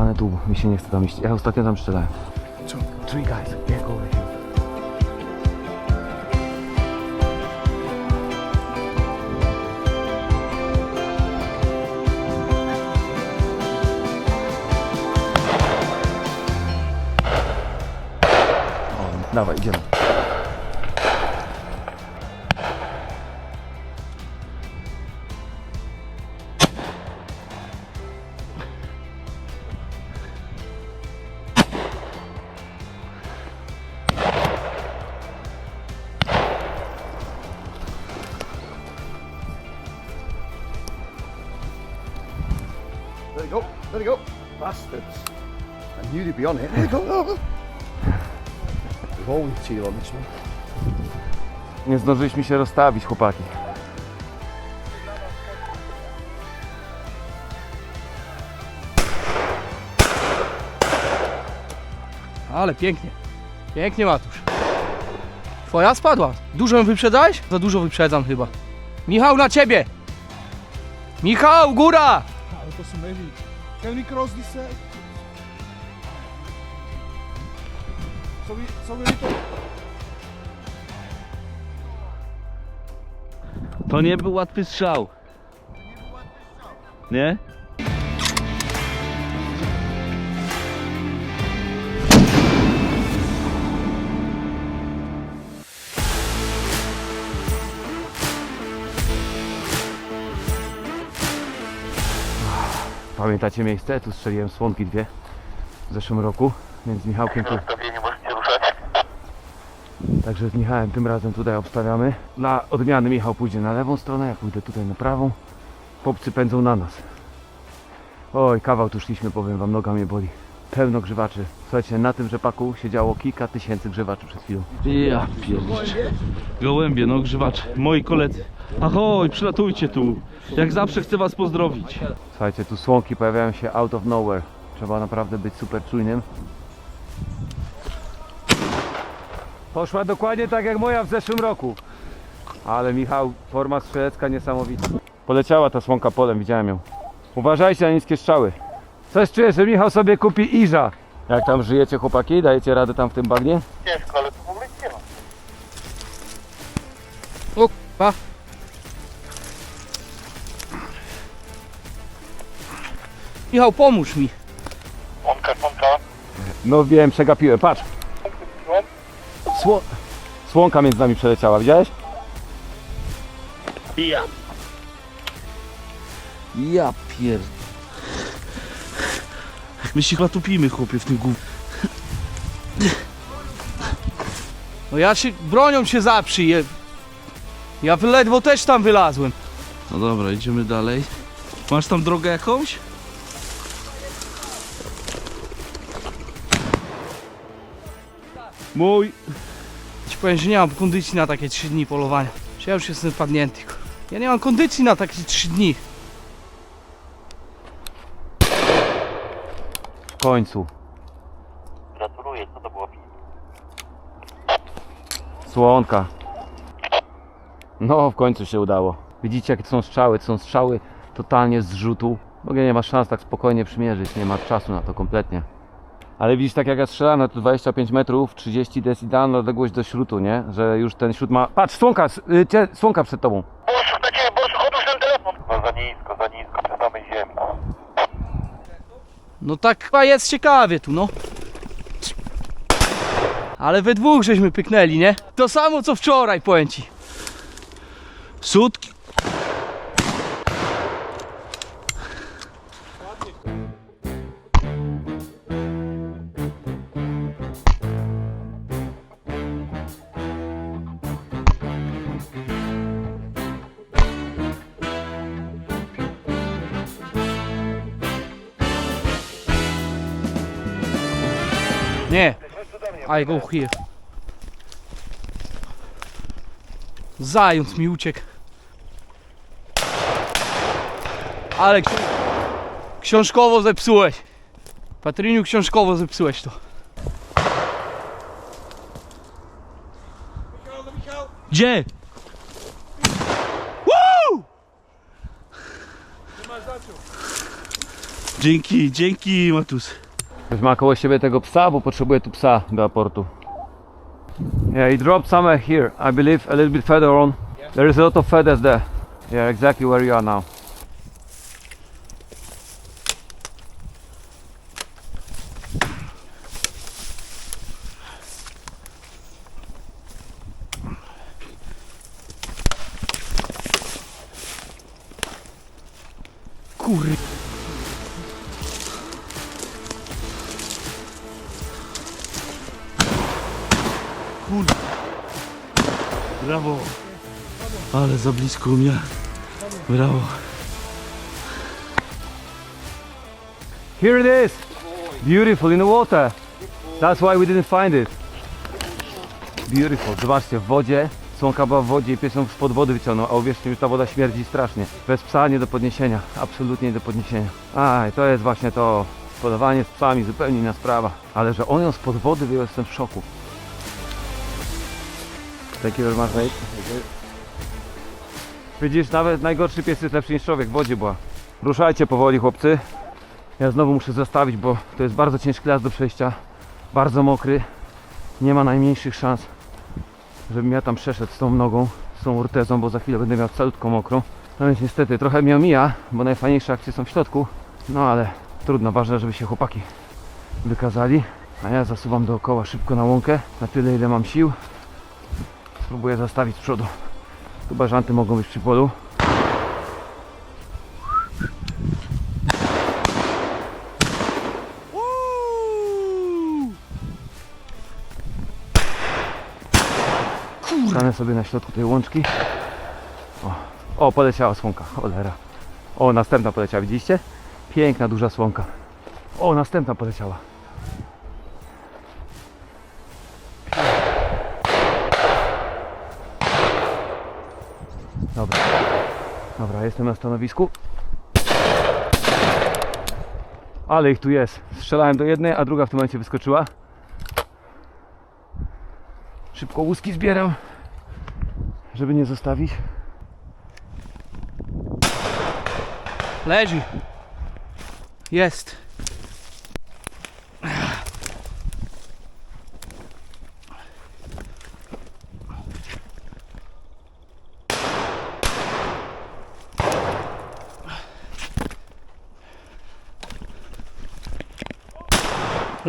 stanę tu, mi się nie chce tam iść. Ja ostatnio tam strzelałem. Three guys, yeah, go Dawaj, idziemy. Bastards. I knew they'd be on it. We've always cheated on this one. Nie zdążyliśmy się rozstawić, chłopaki. Ale pięknie. Pięknie, Matusz. Twoja spadła. Dużo ją wyprzedałeś? Za dużo wyprzedzam chyba. Michał, na ciebie! Michał, góra! Ale to. Can we cross this side? Sorry, sorry, to... To nie był łatwy strzał. Nie? Pamiętacie miejsce? Tu strzeliłem słonki dwie w zeszłym roku, więc z Michałkiem tu... Także z Michałem tym razem tutaj obstawiamy. Dla odmiany Michał pójdzie na lewą stronę, ja pójdę tutaj na prawą. Chłopcy pędzą na nas. Oj, kawał tu szliśmy, powiem wam, noga mnie boli. Pełno grzywaczy. Słuchajcie, na tym rzepaku siedziało kilka tysięcy grzywaczy przed chwilą. Ja pierdziczę. Gołębie, no grzywacze. Moi koledzy. Ahoj, przylatujcie tu. Jak zawsze chcę was pozdrowić. Słuchajcie, tu słonki pojawiają się out of nowhere. Trzeba naprawdę być super czujnym. Poszła dokładnie tak jak moja w zeszłym roku. Ale Michał, forma strzelecka niesamowita. Poleciała ta słonka polem, widziałem ją. Uważajcie na niskie strzały. Coś czuję, że Michał sobie kupi iża. Jak tam żyjecie chłopaki? Dajecie radę tam w tym bagnie? O, pa. Michał, pomóż mi. No wiem, przegapiłem, patrz. Sło... Słonka między nami przeleciała, widziałeś? Ja. Ja pierd... My się chyba tupimy, chłopie, w tym gó... No ja się, bronią się zaprzyję. Ja ledwo też tam wylazłem. No dobra, idziemy dalej. Masz tam drogę jakąś? Mój. Ci powiem, że nie mam kondycji na takie 3 dni polowania. Że Ja już jestem padnięty. Ja nie mam kondycji na takie 3 dni. W końcu. Gratuluję, co to było? Słonka. No, w końcu się udało. Widzicie, jakie to są strzały? To są strzały totalnie z rzutu. W ogóle nie ma szans tak spokojnie przymierzyć, nie ma czasu na to kompletnie. Ale widzisz, tak jak ja strzelam na to 25 metrów, 30 to jest idealna odległość do śrutu, nie? Że już ten śrut ma... Patrz, słonka, y, cie, słonka przed tobą. Borsuk na ciebie, Borsuk, odłóż ten telefon! No za nisko, za nisko, przy samej ziemi. No tak chyba jest ciekawie tu, no. Ale we dwóch żeśmy pyknęli, nie? To samo co wczoraj, powiem ci. Sutki. I go here. Zając mi uciekł. Ale ksi- książkowo zepsułeś. Patryniu, książkowo zepsułeś to. Gdzie? Dzięki, dzięki Matus. Ktoś ma koło siebie tego psa, bo potrzebuje tu psa do aportu. Yeah, he dropped somewhere here. I believe a little bit further on. There is a lot of feathers there. Yeah, exactly where you are now. Kury. Brawo. Ale za blisko mnie. Brawo. Here it is! Beautiful in the water. That's why we didn't find it. Beautiful. Zobaczcie, w wodzie. Słonka była w wodzie i pies ją spod wody wyciągnął, a uwierzcie mi, ta woda śmierdzi strasznie. Bez psa nie do podniesienia. Absolutnie nie do podniesienia. Aj, to jest właśnie to. Polowanie z psami, zupełnie inna sprawa. Ale że on ją spod wody wyjął, jestem w szoku. Thank you very much, mate. Widzisz, nawet najgorszy pies jest lepszy niż człowiek. W wodzie była. Ruszajcie powoli, chłopcy. Ja znowu muszę zostawić, bo to jest bardzo ciężki las do przejścia. Bardzo mokry. Nie ma najmniejszych szans, żebym ja tam przeszedł z tą nogą, z tą urtezą, bo za chwilę będę miał calutko mokrą. No więc niestety trochę mnie omija, bo najfajniejsze akcje są w środku. No ale trudno, ważne, żeby się chłopaki wykazali. A ja zasuwam dookoła szybko na łąkę, na tyle ile mam sił. Spróbuję zastawić z przodu. Tu bażanty mogą być przy polu. Stanę sobie na środku tej łączki. O, o poleciała słonka, cholera. O, następna poleciała, widzieliście? Piękna, duża słonka. O, następna poleciała. Dobra, jestem na stanowisku. Ale ich tu jest. Strzelałem do jednej, a druga w tym momencie wyskoczyła. Szybko łuski zbieram, żeby nie zostawić. Leży. Jest.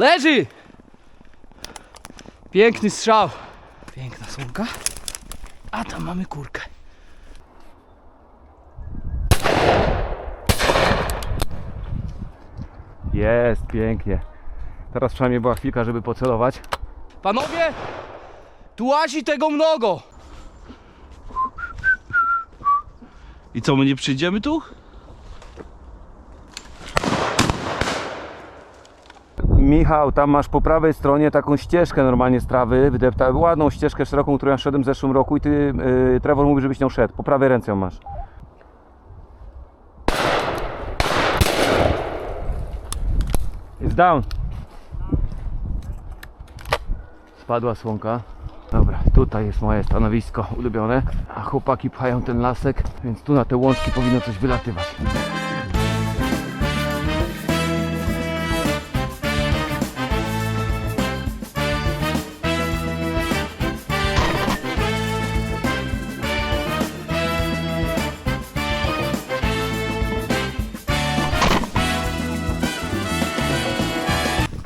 Leży! Piękny strzał. Piękna słomka. A tam mamy kurkę. Jest, pięknie. Teraz przynajmniej była chwilka, żeby pocelować. Panowie, tu łazi tego mnogo. I co, my nie przyjdziemy tu? Michał, tam masz po prawej stronie taką ścieżkę normalnie z trawy, wydepta, ładną ścieżkę szeroką, którą ja szedłem w zeszłym roku i ty, yy, Trevor mówi, żebyś nią szedł. Po prawej ręce ją masz. It's down. Spadła słonka. Dobra, tutaj jest moje stanowisko ulubione, a chłopaki pchają ten lasek, więc tu na te łączki powinno coś wylatywać.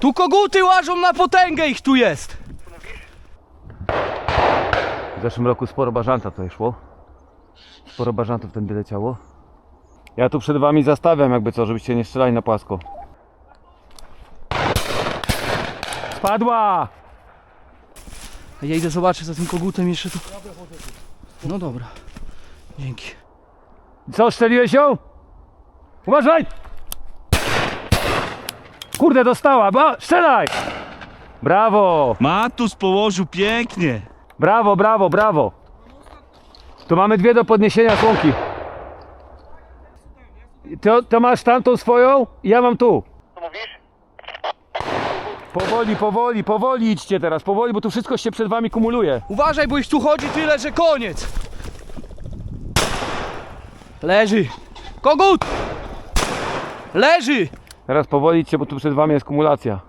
Tu koguty łażą na potęgę, ich tu jest. W zeszłym roku sporo bażanta tutaj szło. Sporo bażantów tędy leciało. Ja tu przed wami zastawiam jakby co, żebyście nie strzelali na płasko. Spadła! Ja idę zobaczyć za tym kogutem jeszcze tu. No dobra. Dzięki. Co, strzeliłeś ją? Uważaj! Kurde, dostała! Ba, strzelaj! Brawo! Matus położył pięknie. Brawo, brawo, brawo! Tu mamy dwie do podniesienia słonki. To, to masz tamtą swoją, ja mam tu. Co mówisz? Powoli, powoli, powoli idźcie teraz, powoli, bo tu wszystko się przed wami kumuluje. Uważaj, bo ich tu chodzi tyle, że koniec. Leży. Kogut! Leży! Teraz powolić się, bo tu przed wami jest kumulacja.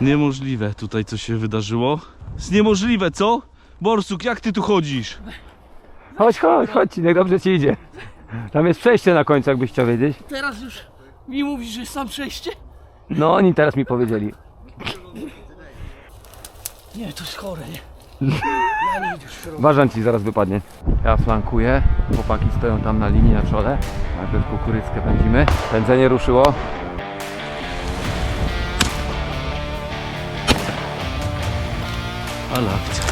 Niemożliwe tutaj co się wydarzyło. Jest niemożliwe, co? Borsuk, jak ty tu chodzisz? Chodź, chodź, chodź, niech dobrze ci idzie. Tam jest przejście na końcu, jakbyś chciał wiedzieć. Teraz już mi mówisz, że jest tam przejście? No, oni teraz mi powiedzieli. Nie, to jest chore, nie? Ważan ci zaraz wypadnie. Ja flankuję, chłopaki stoją tam na linii na czole. Najpierw kukuryckę pędzimy. Pędzenie ruszyło. Ale akcja.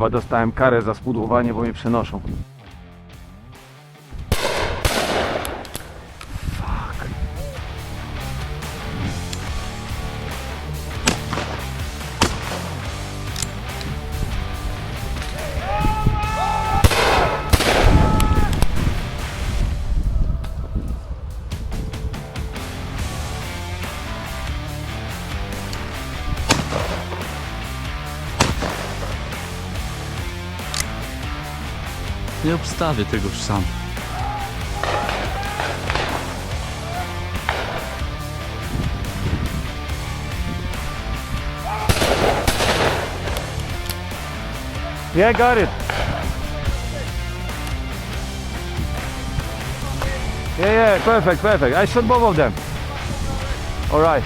Chyba dostałem karę za spudłowanie, bo mnie przenoszą. Nie obstawię tego już sam. Yeah, got it. Yeah, yeah, perfect, perfect. I shot both of them. All right.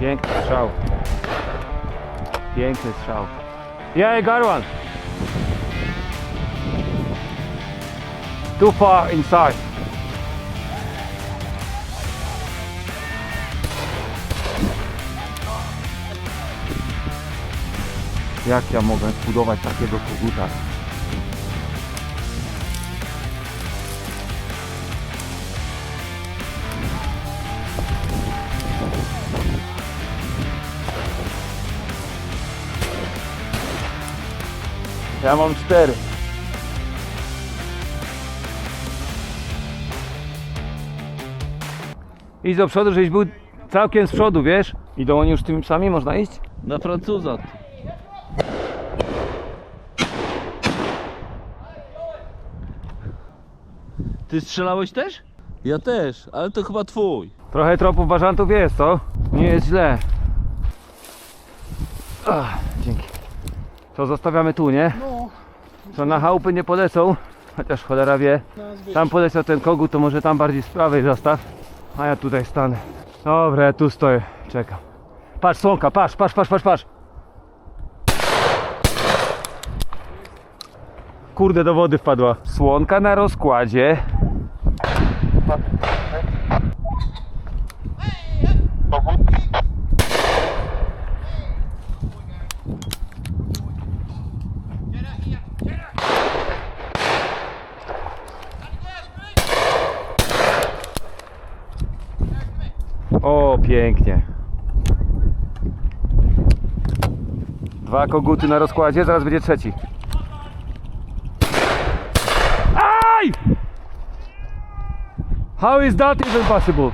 Piękny strzał. Piękny strzał. Yeah, I got. Too far inside. Jak ja mogę zbudować takiego koguta? Ja mam cztery. Idź do przodu, żebyś był całkiem z przodu, wiesz? Idą oni już tymi psami, można iść? Na Francuza. Ty strzelałeś też? Ja też, ale to chyba twój. Trochę tropów bażantów jest, co? Nie jest źle. Ach, dzięki. To zostawiamy tu, nie? No, Co na chałupy nie polecą, chociaż cholera wie. Tam poleciał ten kogut, to może tam bardziej z prawej zostaw. A ja tutaj stanę. Dobra, ja tu stoję, czekam. Patrz, słonka, patrz, patrz, patrz, patrz, patrz. Kurde, do wody wpadła. Słonka na rozkładzie. O, pięknie. Dwa koguty na rozkładzie, zaraz będzie trzeci. Aj! How is that even possible?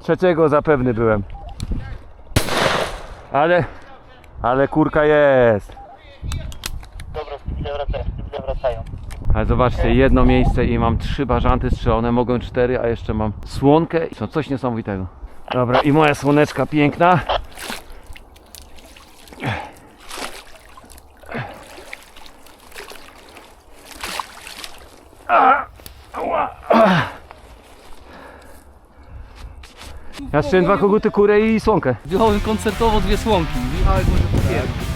Trzeciego zapewny byłem. Ale, ale kurka jest. Dobra, chwilę wracają, chwilę wracają. Ale zobaczcie, jedno miejsce i mam trzy bażanty strzelone, mogą cztery, a jeszcze mam słonkę. To coś niesamowitego. Dobra, i moja słoneczka piękna. Ja strzeliłem dwa koguty, kurę i słonkę. wziąłem koncertowo dwie słonki. Michałek może popierdzi.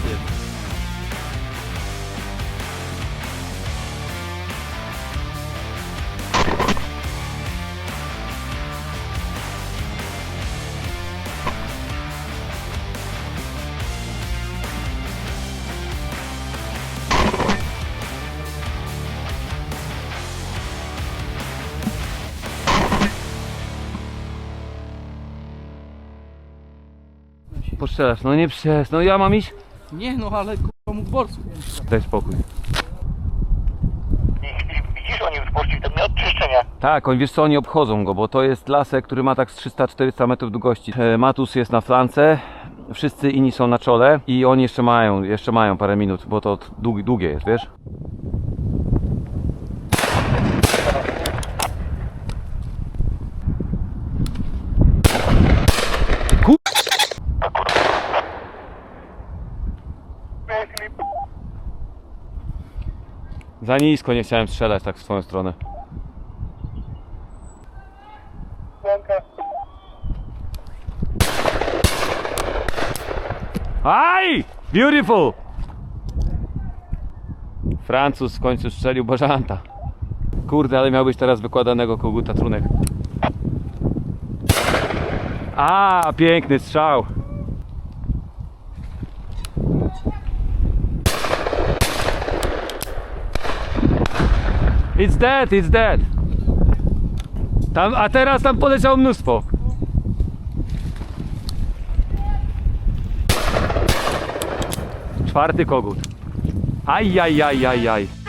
Strzelasz? No nie przez, no ja mam iść? Nie no, ale kurwa mógł borsu. Daj spokój. Widzisz, oni już poszli w jeszcze nie? Tak, oni wiesz co, oni obchodzą go, bo to jest lasek, który ma tak z 300-400 metrów długości. E, Matus jest na flance, wszyscy inni są na czole i oni jeszcze mają, jeszcze mają parę minut, bo to dług, długie jest, wiesz? Za nisko nie chciałem strzelać tak w swoją stronę. Aj! Beautiful! Francuz w końcu strzelił Bożanta. Kurde, ale miałbyś teraz wykładanego koguta trunek. A, piękny strzał. It's dead, it's dead. Tam, a teraz tam poleciało mnóstwo. Czwarty kogut. Aj, aj, aj, aj, aj.